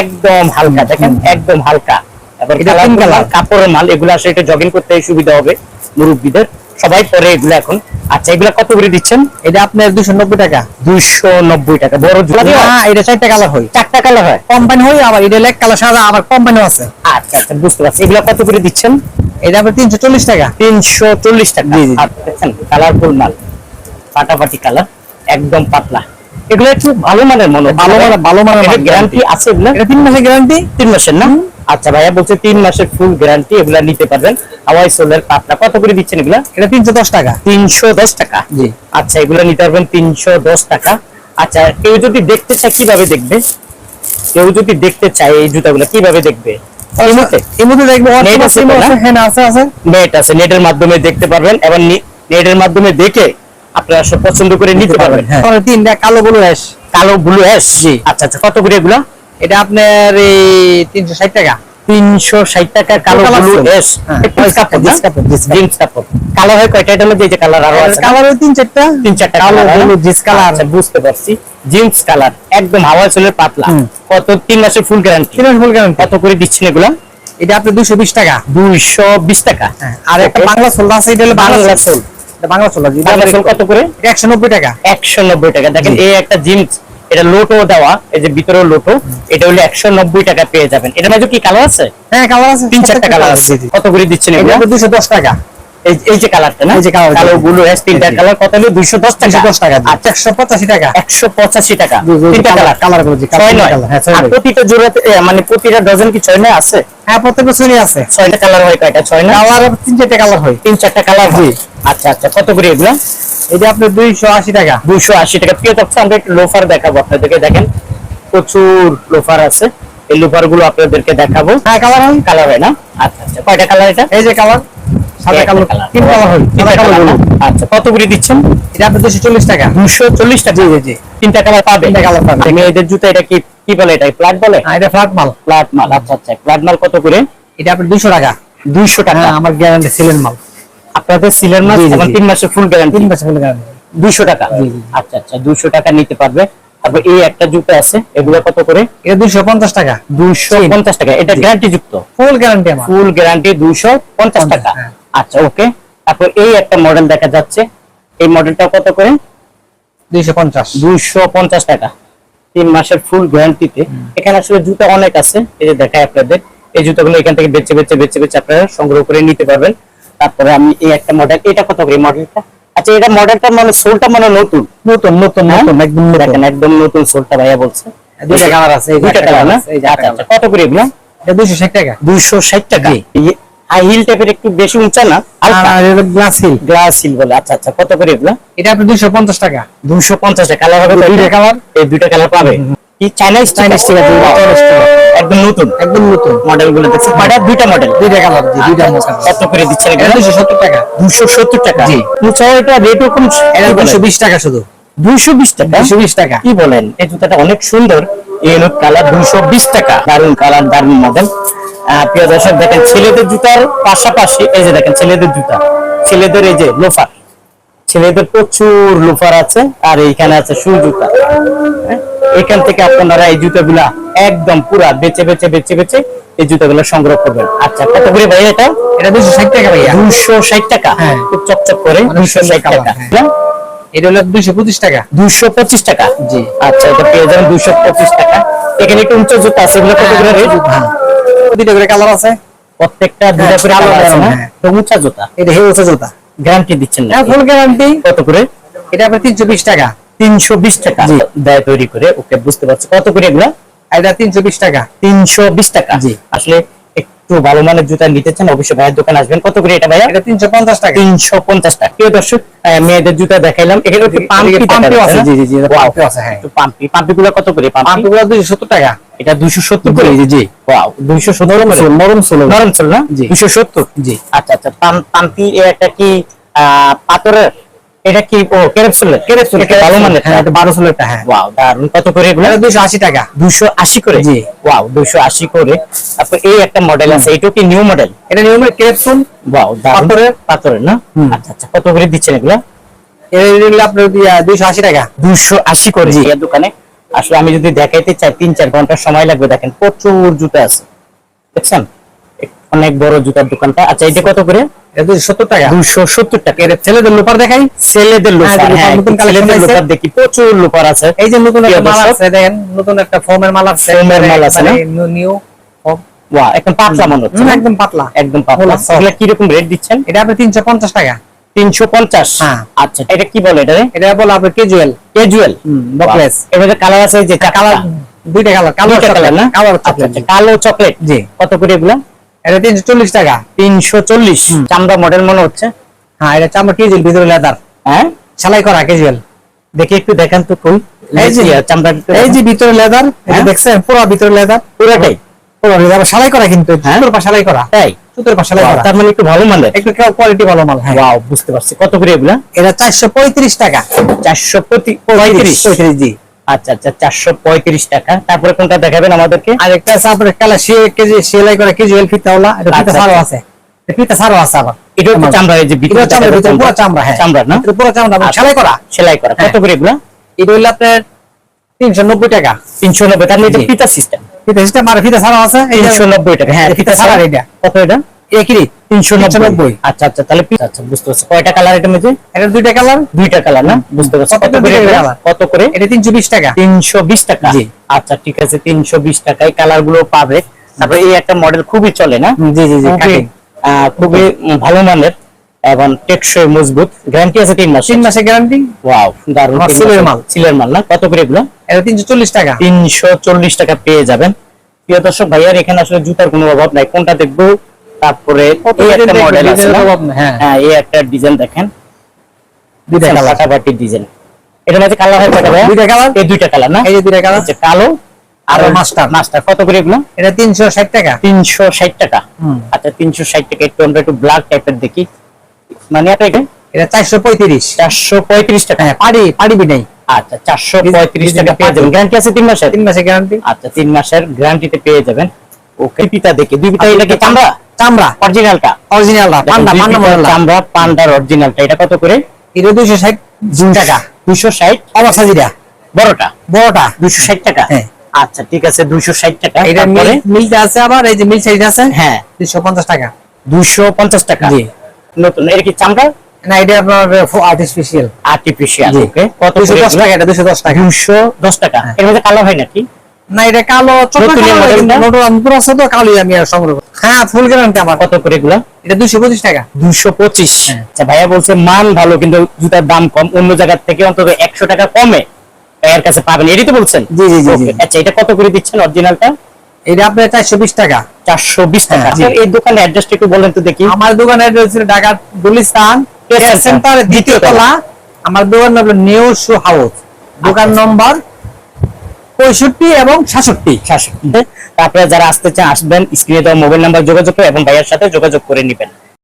একদম হালকা দেখেন একদম হালকা। এবার এটা কালার pink কালার? color। কাপড়ের মাল এগুলো আসলে এটা জগিং করতে সুবিধা হবে মুরব্বীদের। সবাই পরে এগুলো এখন। আচ্ছা এগুলো কত করে দিচ্ছেন? এটা আপনার দুশো নব্বই টাকা। দুইশো নব্বই টাকা। বড় জুতা। এটা চারটা কালার হয়। চারটা কালার হয়? কোম্পানি হয় আবার এটা এক কালার সাদা আবার কোম্পানিও আছে। আচ্ছা আচ্ছা বুঝতে পারছি। এগুলো কত করে দিচ্ছেন? এটা আপনার তিনশো চল্লিশ টাকা। তিনশো চল্লিশ টাকা। আচ্ছা, কালারফুল মাল। ফাটাফাটি কালার একদম পাতলা। এগুলো একটু ভালো মানের মনে ভালো মানের- ভালো মানের গ্যারান্টি আছে এগুলো? তিন মাসের গ্যারান্টি তিন মাসের না? আচ্ছা ভাইয়া বলছে তিন মাসের ফুল গ্যারান্টি এগুলা নিতে পারবেন। হাওয়াই সোলের পাতলা কত করে দিচ্ছেন এগুলা? এটা তিনশো দশ টাকা। তিনশো দশ টাকা? জি। আচ্ছা এগুলো নিতে পারবেন তিনশো দশ টাকা। আচ্ছা কেউ যদি দেখতে চায় কীভাবে দেখবে? কেউ যদি দেখতে চায় এই জুতাগুলো কীভাবে দেখবে? মধ্যে দেখব। আছে হ্যাঁ আছে আছে। নেট আছে নেটের মাধ্যমে দেখতে পারবেন। এবং নেটের মাধ্যমে দেখে আপনারা সব পছন্দ করে নিতে পারবেন। হ্যাঁ। তিনটা কালো গুলো অ্যাশ কালো ব্লু অ্যাশ জি। আচ্ছা আচ্ছা কত করে এগুলা? এটা আপনার এই তিনশো ষাট টাকা। তিনশো ষাট টাকা কালো ব্লু অ্যাশ হ্যাঁ, জিন্স কাপড় হয়। কয়টা? এটা মধ্যে যে কালার আরও আছে। না? কালার তিন চারটা। তিন চারটা কালো কালার জিন্স কালার আচ্ছা বুঝতে পারছি। জিন্স কালার একদম হাওয়া চুলের পাতলা। কত? তিন মাসের ফুল গ্যারান্টি তিন মাস ফুল গ্যারান্টি কত করে দিচ্ছেন এগুলা? এটা আপনার দুশো বিশ টাকা। দুইশো বিশ টাকা। আর একটা. বাংলা সোল আছে এটা হলো বাংলা বাংলা সোল বাংলা বাংলা কত করে? টাকা। টাকা। দেখেন এই একটা জিন্স এটা লোটো দেওয়া এই যে ভিতরেও লোটো এটা হলো একশো নব্বই টাকা পেয়ে যাবেন। এটার মধ্যে কি কালার আছে? হ্যাঁ কালার আছে। তিন চারটা কালার আছে। জি, জি। কত করে দিচ্ছেন এটা এগুলা আপনার দুশো দশ টাকা। এই এই যে কালারটা না? যে। কালো তিনটা কালার কত হলো? টাকা। টাকা তিনটা কালারগুলো, হ্যাঁ। প্রতিটা জোড়াতে মানে প্রতিটা ডজন কি ছয় নয় আছে? হ্যাঁ প্রত্যেকটা শ্রেণি আছে। ছয়টা কালার হয় কয়টা? ছয় না? কালার তিন চারটে কালার হয়। তিন চারটা কালার হয়? আচ্ছা আচ্ছা কত করে এগুলো? এটা আপনার দুইশো আশি টাকা। দুইশো আশি টাকা। প্রিয় দর্শক আমরা একটু লোফার দেখাবো আপনাদেরকে দেখেন। প্রচুর লোফার আছে। এই লোফারগুলো আপনাদেরকে দেখাবো। হ্যাঁ কালার হয়। কালার হয় না? আচ্ছা আচ্ছা কয়টা কালার এটা? এই যে কালার সাদা একটা কালো colour। তিন কালার হয় সাদা কালো গুলো আচ্ছা কত করে দিচ্ছেন? এটা আপনার দুশো চল্লিশ টাকা। দুশো চল্লিশ টাকা? জি জি জি। তিনটা কালার পাবে তিনটা colour পাবে। মেয়েদের জুতো এটা কি কি বলে এটা ফ্ল্যাট বলে? আর এটা ফ্ল্যাট মাল। ফ্ল্যাট মাল আচ্ছা আচ্ছা। ফ্ল্যাট মাল কত করে? এটা আপনার দুশো টাকা। দুইশো টাকা। হ্যাঁ আমার গ্যারান্টি সিলেন মাল। আপনাদের জি, জি, এবং জি। তিন মাসের ফুল গ্যারান্টি তিন মাসে ফুল গ্যারান্টি দুইশো টাকা। জি, জি। আচ্ছা আচ্ছা দুইশো টাকা নিতে পারবে। তারপর এই একটা জুতো আছে এগুলো কত করে? এটা দুশো পঞ্চাশ টাকা। দুইশো পঞ্চাশ টাকা। এটা গ্যারান্টি যুক্ত? ফুল গ্যারান্টি আমার। ফুল গ্যারান্টি দুইশো পঞ্চাশ পঞ্চাশ, টাকা। হ্যাঁ। আচ্ছা ওকে তারপর এই একটা মডেল দেখা যাচ্ছে। এই মডেলটা কত করে? দুইশো পঞ্চাশ। দুইশো পঞ্চাশ টাকা। তিন মাসের ফুল গ্যারান্টিতে এখানে আসলে জুতো অনেক আছে এই যে দেখায় আপনাদের। এই জুতোগুলো এখান থেকে বেছে বেছে বেছে বেছে আপনারা সংগ্রহ করে নিতে পারবেন। তারপরে আমি এই একটা মডেল এটা কত করে মডেলটা আচ্ছা এটা মডেলটা মানে সোলটা মানে নতুন? নতুন নতুন হ্যাঁ? নতুন একদম দেখেন একদম নতুন সোলটা ভাইয়া বলছে। দুইটা কালার আছে দুইটা কালার না? আচ্ছা আচ্ছা কত করে এগুলো? এটা দুইশো ষাট টাকা। দুইশো ষাট টাকা। জি। হাই হিল টাইপের একটু বেশি উঁচা না আর এটা গ্লাস হিল গ্লাস হিল বলে আচ্ছা আচ্ছা কত করে এগুলো? এটা দুইশো পঞ্চাশ টাকা। দুইশো পঞ্চাশ টাকা কালার হবে দুইটা কালার এই দুইটা কালার পাবে? কি। একদম নতুন। একদম নতুন। মডেলগুলো দেখছি দুইটা মডেল দুইটা কালার জি দুইটা মডেল কত করে দিচ্ছেন এটা দুইশো সত্তর টাকা। দুশো সত্তর টাকা? জি। উঁচা এটা রেট কম এটা দুইশো বিশ টাকা শুধু। দুইশো বিশ টাকা? দুইশো বিশ টাকা। কি বলেন? এই জুতাটা অনেক সুন্দর। এই কালার দুইশো বিশ টাকা। দারুণ কালার দারুণ মডেল প্রিয় দর্শক দেখেন ছেলেদের জুতার পাশাপাশি এই যে দেখেন ছেলেদের জুতা ছেলেদের এই যে লোফার ছেলেদের প্রচুর লোফার আছে আর এইখানে আছে শু জুতা। হ্যাঁ? এখান থেকে আপনারা এই জুতাগুলা একদম পুরা বেচে বেচে বেচে বেচে এই জুতাগুলো সংগ্রহ করবেন। আচ্ছা কত করে ভাই এটা? এটা দুইশো ষাট টাকা ভাইয়া। দুইশো ষাট টাকা? হ্যাঁ। খুব চকচক করে। সুন্দর ষাট টাকা। হ্যাঁ। এটা হলো দুইশো পঁচিশ টাকা। দুইশো পঁচিশ টাকা? জি। আচ্ছা এটা পেয়ে যাবেন দুইশো পঁচিশ টাকা। এখানে একটু উঁচু জুতা আছে এগুলো কত করে রেট? দুইটা করে কালার আছে। প্রত্যেকটা দুটা করে কালার আছে হ্যাঁ। তো উঁচা জুতা। এটা হেউসে জুতা। গ্যারান্টি দিচ্ছেন না হ্যাঁ ফুল গ্যারান্টি কত করে? এটা আপনার টাকা। তিনশো বিশ টাকা? জি। দেয় তৈরি করে ওকে বুঝতে পারছি। কত করে এগুলা? এটা তিনশো বিশ টাকা। তিনশো বিশ টাকা? জি। আসলে একটু ভালো মানের জুতা নিতে চান অবশ্যই ভাইয়ের দোকান আসবেন। কত করে এটা ভাইয়া? এটা তিনশো পঞ্চাশ টাকা। তিনশো পঞ্চাশ টাকা। প্রিয় দর্শক মেয়েদের জুতা দেখাইলাম। এখানে একটু পাম্পি এদিকে আছে। জি জি জি. পাম্পিও আছে হ্যাঁ। একটু পাম্পি। পাম্পি কত করে? পাম্পি? পাম্পিগুলো দুইশো সত্তর টাকা। এটা দুইশো সত্তর করে? জি জি ওয়াও সত্তর নরম সোল নরম সোল না? জি। দুইশো সত্তর? জি। আচ্ছা আচ্ছা পাম- পাম্পি এ কি পাথরের? এটা কি ও কেরেপসুল এটা ভালো মানের হ্যাঁ এটা সোলেরটা হ্যাঁ। ওয়াও দারুণ কত করে এগুলো? এটা দুইশো আশি টাকা। দুশো আশি করে? জি। ওয়াও দুশো আশি করে। তারপর এই একটা মডেল আছে এটা কি নিউ মডেল এটা নিয়মের ক্যাপসুল ওয়াও দারুণ পাথরের? পাথরের না? আচ্ছা আচ্ছা কত করে দিচ্ছেন এগুলো? এটা আপনার দুইশো আশি টাকা। দুশো আশি করে। জি। এই দোকানে? আসলে আমি যদি দেখাইতে চাই তিন চার ঘণ্টা সময় লাগবে দেখেন প্রচুর জুতা আছে। দেখছেন? অনেক বড় জুতার দোকানটা। আচ্ছা এটা কত করে? সত্তর টাকা। দুশো সত্তর টাকা। এর ছেলেদের লোপার দেখাই? ছেলেদের লোফার হ্যাঁ, হ্যাঁ ছেলেদের। দেখি প্রচুর লোফার আছে। এই যে নতুন একটা মাল আছে দেখেন নতুন একটা ফোমের মাল আছে ফোমের মাল আছে নিউ ওয়া একদম পাতলা মনে হচ্ছে একদম পাতলা। একদম পাতলা। রেট দিচ্ছেন? এটা আপনি তিনশো পঞ্চাশ টাকা। তিনশো পঞ্চাশ। হ্যাঁ। আচ্ছা। এটা কি বলে এটা এটা বলো আপনার ক্যাজুয়াল ক্যাজুয়াল বকলেস। এর কালার আছে যে কালার কালার দুইটা কালার কালো কালার না? কালো আচ্ছা, আচ্ছা, কালো চকলেট জি। কত করে এগুলা? এটা তিনশো চল্লিশ টাকা। তিনশো চল্লিশ। চামড়া মডেল মনে হচ্ছে? হ্যাঁ এটা চামড়া ক্যাজুয়াল ভিতরে লেদার হ্যাঁ? সেলাই করা ক্যাজুয়াল দেখি একটু দেখান তো এই যে চামড়া এই যে ভিতরে লেদার হ্যাঁ? দেখছেন? পুরো ভিতরে লেদার পুরোটাই? পুরো লেদার সেলাই করা কিন্তু হ্যাঁ? সেলাই করা। তাই? সুতোর তার মানে একটু ভালো মানের একটু কোয়ালিটি ভালো মাল হ্যাঁ। ওয়াও বুঝতে পারছি। কত করে এগুলা? এটা চারশো পঁয়ত্রিশ টাকা। জি। আচ্ছা আচ্ছা চারশো পঁয়ত্রিশ টাকা। তারপরে কোনটা দেখাবেন আমাদেরকে? আর একটা আছে আপনার কালা কেজি সেলাই করা ফিতাওয়ালা এটা ফিতা আচ্ছা, সারও। আছে। ফিতা সারও আছে আবার। এটা হচ্ছে চামড়া এই যে ভিতরে চামড়া ভিতরে পুরো চামড়া। হ্যাঁ। চামড়া না? পুরো চামড়া। সেলাই করা। সেলাই করা। কত হ্যাঁ। করে এগুলা? এটা হইল আপনার তিনশো নব্বই টাকা। তিনশো নব্বই তার মানে এটা ফিতা সিস্টেম ফিতা সিস্টেম আর ফিতা সারও আছে এই যে তিনশো নব্বই টাকা হ্যাঁ ফিতা ছাড়া ছাড়া এটা কত এটা? একই রেট তিনশো নব্বই। 390 আচ্ছা আচ্ছা তাহলে আচ্ছা বুঝতে পারছি। কয়টা কালার এটা মধ্যে এটা দুইটা কালার। দুইটা কালার না? বুঝতে পারছি। কত করে? কত করে? এটা তিনশো বিশ টাকা। তিনশো বিশ টাকা? জি। আচ্ছা ঠিক আছে তিনশো বিশ টাকায় কালারগুলো পাবে। তারপরে এই একটা মডেল খুবই চলে না? জি জি জি খুবই ভালো মানের। এবং টেকসই মজবুত গ্যারান্টি আছে তিন মাস তিন মাসের গ্যারান্টি? ওয়াও তিন সিলের মাল। সিলের মাল না? কত করে এগুলো? এটা তিনশো চল্লিশ টাকা। তিনশো চল্লিশ টাকা পেয়ে যাবেন। প্রিয় দর্শক ভাইয়ার এখানে আসলে জুতার কোনো অভাব নাই। কোনটা দেখব? তারপরে এই একটা মডেল আছে হ্যাঁ। হ্যাঁ এই একটা ডিজাইন দেখেন। দুইটা কালার ফাটাফাটি ডিজাইন। এটার মধ্যে কালার হয় কয়টা দুইটা কালার এই দুইটা কালার না? এই যে দুইটা কালার আচ্ছা কালো আর আর মাস্টার মাস্টার কত করে এগুলো? এটা তিনশো ষাট টাকা। তিনশো ষাট টাকা। হুম। আচ্ছা তিনশো ষাট টাকা। একটু আমরা একটু ব্ল্যাক টাইপের দেখি। মানে এটা? এটা চারশো পঁয়ত্রিশ। চারশো পঁয়ত্রিশ টাকা। হ্যাঁ পারি পারিবি নাই আচ্ছা চারশো পঁয়ত্রিশ টাকা পেয়ে যাবেন। গ্যারান্টি আছে তিন মাসের। তিন মাসের গ্যারান্টি? আচ্ছা তিন মাসের গ্যারান্টিতে পেয়ে যাবেন। ওকে পিতা দেখি। দুই পিতা এটা কি চামড়া? চামড়া। অরিজিনালটা? অরিজিনালটা। পান্ডা পান্ডা মডেল চামড়া পান্ডার অরিজিনালটা। এটা কত করে? এটা দুইশো ষাট। টাকা। দুশো ষাট? অবস্থা যেটা। বড়টা? বড়টা। দুশো ষাট টাকা? হ্যাঁ। আচ্ছা ঠিক আছে দুশো ষাট টাকা। এটা মিলটা আছে আবার এই যে মিল সাইজ আছে? হ্যাঁ। দুইশো পঞ্চাশ টাকা। দুশো পঞ্চাশ টাকা। জি। নতুন। এটা কি চামড়া? না এটা আপনার আর্টিফিশিয়াল আর্টিফিশিয়াল ওকে কত দুইশো দশ টাকা এটা দুইশো দশ টাকা। দুশো দশ টাকা। হ্যাঁ। এর মধ্যে কালো হয় নাকি? না এটা কালো ছোট নতুন আছে তো কালোই আমি আর সংগ্রহ করি। হ্যাঁ ফুল গ্যারান্টি আমার। কত করে এগুলা? এটা দুইশো পঁচিশ টাকা। দুশো পঁচিশ। হ্যাঁ। আচ্ছা ভাইয়া বলছে মান ভালো কিন্তু জুতার দাম কম। অন্য জায়গার থেকে অন্তত একশো টাকা কমে। এর কাছে পাবেন। এটাই তো বলছেন? জি, জি, জি। আচ্ছা এটা কত করে দিচ্ছেন অরিজিনালটা এটা আপনার চারশো বিশ টাকা। চারশো বিশ টাকা। হ্যাঁ, এই দোকানের অ্যাড্রেসটা একটু বলেন তো দেখি। আমার দোকানের অ্যাড্রেস ছিল ঢাকা গুলিস্তান সেন্টারের দ্বিতীয় তলা। আমার দোকান নম্বর নিউ শু হাউস দোকান আচ্ছা। নম্বর পঁয়ষট্টি এবং সাতষট্টি। শাসক আপনারা যারা আসতে চান আসবেন স্ক্রিনে দেওয়া মোবাইল নাম্বার যোগাযোগ করে এবং ভাইয়ের সাথে যোগাযোগ করে নেবেন।